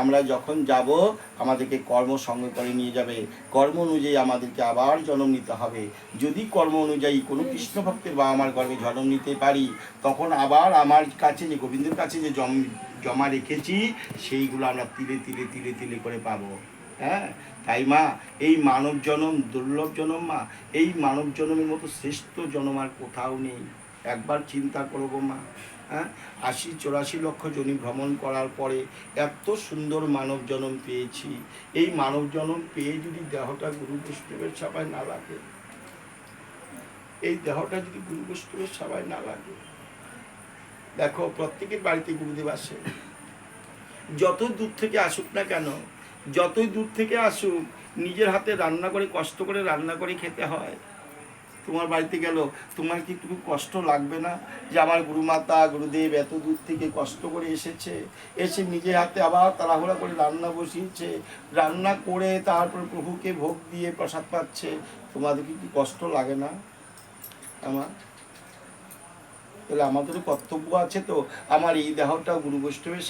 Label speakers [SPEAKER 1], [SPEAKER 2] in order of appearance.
[SPEAKER 1] আমরা যখন যাব আমাদেরকে কর্ম সঙ্গে করে নিয়ে যাবে। কর্ম অনুযায়ী আমাদেরকে আবার জন্ম নিতে হবে। যদি কর্ম অনুযায়ী কোনো কৃষ্ণ ভক্তের বা আমার গর্বে জন্ম নিতে পারি তখন আবার আমার কাছে যে গোবিন্দের কাছে যে জম জমা রেখেছি সেইগুলো আমরা তিলে তিলে তিলে তিলে করে পাবো। হ্যাঁ? তাই মা এই মানব জনম দুর্লভ জনম মা এই মানব জনমের মতো শ্রেষ্ঠ জনম আর কোথাও নেই। একবার চিন্তা করব মা হ্যাঁ? আশি চৌরাশি লক্ষ জনি ভ্রমণ করার পরে এত সুন্দর মানব জনম পেয়েছি। এই মানব জনম পেয়ে যদি দেহটা গুরু বৈষ্ণবের সবাই না লাগে, এই দেহটা যদি গুরু বৈষ্ণবের সবাই না লাগে, দেখো প্রত্যেকের বাড়িতে গুরুদেব আসে। যত দূর থেকে আসুক না কেন, যতই দূর থেকে আসুক, নিজের হাতে রান্না করে, কষ্ট করে রান্না করে খেতে হয়। তোমার বাড়িতে গেল, তোমার কি একটু কষ্ট লাগবে না যে আমার গুরুমাতা, গুরুদেব এত দূর থেকে কষ্ট করে এসেছে? এসে নিজের হাতে আবার তাড়াহুড়া করে রান্না বসিয়েছে, রান্না করে তারপর প্রভুকে ভোগ দিয়ে প্রসাদ পাচ্ছে। তোমাদের কি কি কষ্ট লাগে না? আমার? তাহলে আমাদেরও কর্তব্য আছে তো, আমার এই দেহটা গুরু বৈষ্ণবের